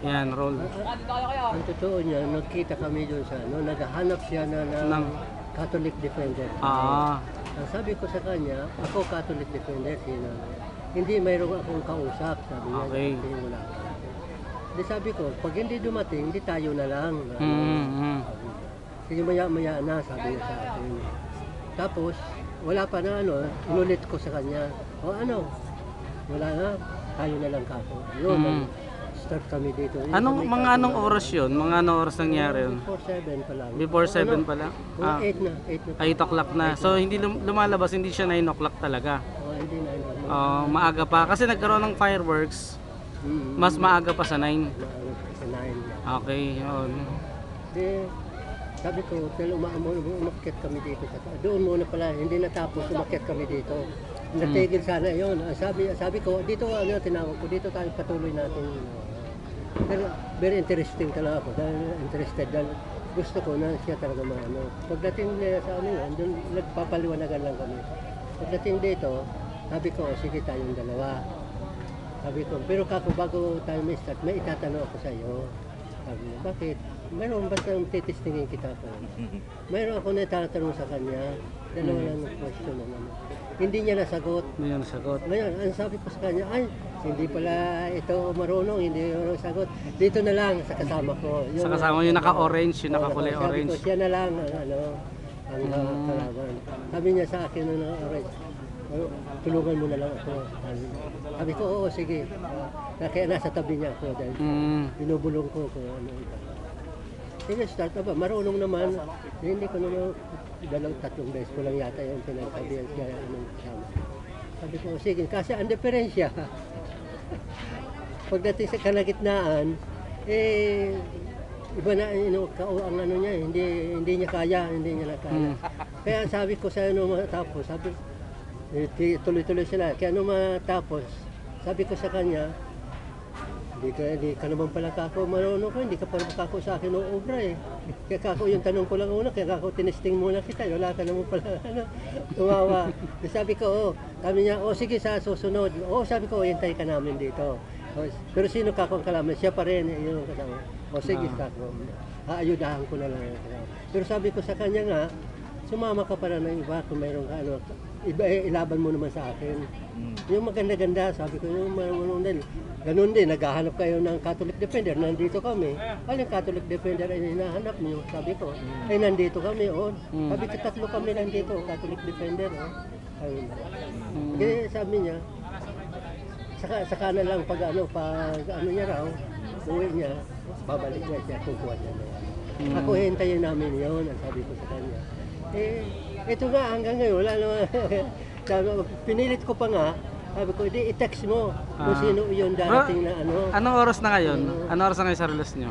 Yan, roll. Ang totoo niya, nagkita kami doon sa ano, naghahanap siya na ng Ng- Catholic defender. Ah, Ang sabi ko sa kanya, ako Catholic defender, sino? Hindi mayroong akong kausap, sabi niya. Okay. Hindi wala ka. Di sabi ko, pag hindi dumating, di tayo na lang. mm, mm. Sige maya-maya na, sabi niya sa akin. Tapos, wala pa na ano, inulit ko sa kanya. O ano, wala na, tayo na lang kako. Yun, Mm. Start kami dito. Yun Anong, may mga anong oras yun? Mga anong oras nangyari yun? Before 7 pa lang. Before 7 Ano, pa lang? Ah, 8 na, 8 na. 8 o'clock na. So, hindi lum- lumalabas, hindi siya 9 o'clock talaga. Oh, hindi na. Oh, maaga pa. Kasi nagkaroon ng fireworks, Mm, mas maaga pa sa 9. Maano sa 9 yan. Okay, yun. Di, sabi ko, dahil umaamon, umakyat kami dito. Doon muna pala, hindi natapos, umakyat kami dito. Natigil sana yun. Ah, Sabi, sabi ko, dito, ano, tinawag ko, dito tayo patuloy natin. Pero very interesting talaga ako, dahil interested, dahil gusto ko na siya talaga maano. Pagdating niya sa ano yun, doon nagpapaliwanagan lang kami. Pagdating dito, sabi ko, "O, sige tayong dalawa. Sabi ko, pero kako bago tayo may start, may itatanong ako sa iyo. Sabi niya, bakit? Meron ba siyang titistingin kita ko? Meron ako na itatanong sa kanya. Dalawa lang ang question na naman. Hindi niya nasagot. Hindi yan sagot. Ngayon, ang sabi ko sa kanya, ay, hindi pala ito marunong, hindi marunong sagot. Dito na lang sa kasama ko. Sa kasama yung naka-orange, yung nakakulay sabi orange. ko, siya na lang, ang ano, ang Mm. kalaban. Sabi niya sa akin na naka-orange, "Oh, tulungan mo na lang ako. Sabi, ko, oo, sige. Uh, kaya nasa tabi niya ako dahil Mm. binubulong ko kung ano. Sige, start na ba? Marunong naman. Hindi ko naman dalawang tatlong beses ko lang yata yung pinagsabihan siya anong kasama. Sabi ko, sige, kasi ang diferensya, pagdating sa kalagitnaan, eh, iba na you know, ka, ang ano niya, hindi hindi niya kaya, hindi niya na kaya. Mm. Kaya sabi ko sa ano matapos, sabi eh, tuloy-tuloy sila. Kaya nung matapos, sabi ko sa kanya, hindi ka, hindi ka naman pala kako marunong ko, hindi ka pala kako sa akin ng obra eh. Kaya kako yung tanong ko lang una, kaya kako tinesting muna kita, wala ka naman pala, ano, tumawa. Sabi ko, oh, sabi niya, oh sige sa susunod. Oh, sabi ko, hintay ka namin dito. Oh, pero sino kako ang kalaman? Siya pa rin, eh, yun ang kasama. Oh, sige Ah. kako. Aayudahan ko na lang. Pero sabi ko sa kanya nga, sumama ka para ng iba kung mayroong ka, ano, iba, eh, ilaban mo naman sa akin. Yung maganda-ganda, sabi ko, yung marunong din. Ganun din, naghahanap kayo ng Catholic Defender, nandito kami. Aling Catholic Defender ay hinahanap niyo? Sabi ko, ay nandito kami, oh. Mm. Sabi ko, tatlo kami nandito, Catholic Defender, oh. Niya. Mm. Kaya sabi niya, saka, saka na lang pag ano, pag ano niya raw, uwi niya, babalik niya siya, kukuha niya na yan. Mm. Ako hintayin namin yon ang sabi ko sa kanya. Eh, ito nga hanggang ngayon, wala naman. Pinilit ko pa nga, sabi ko, di i-text mo kung Ah. sino yung darating na ano. Anong oras na ngayon? Anong oras na ngayon sa relos nyo?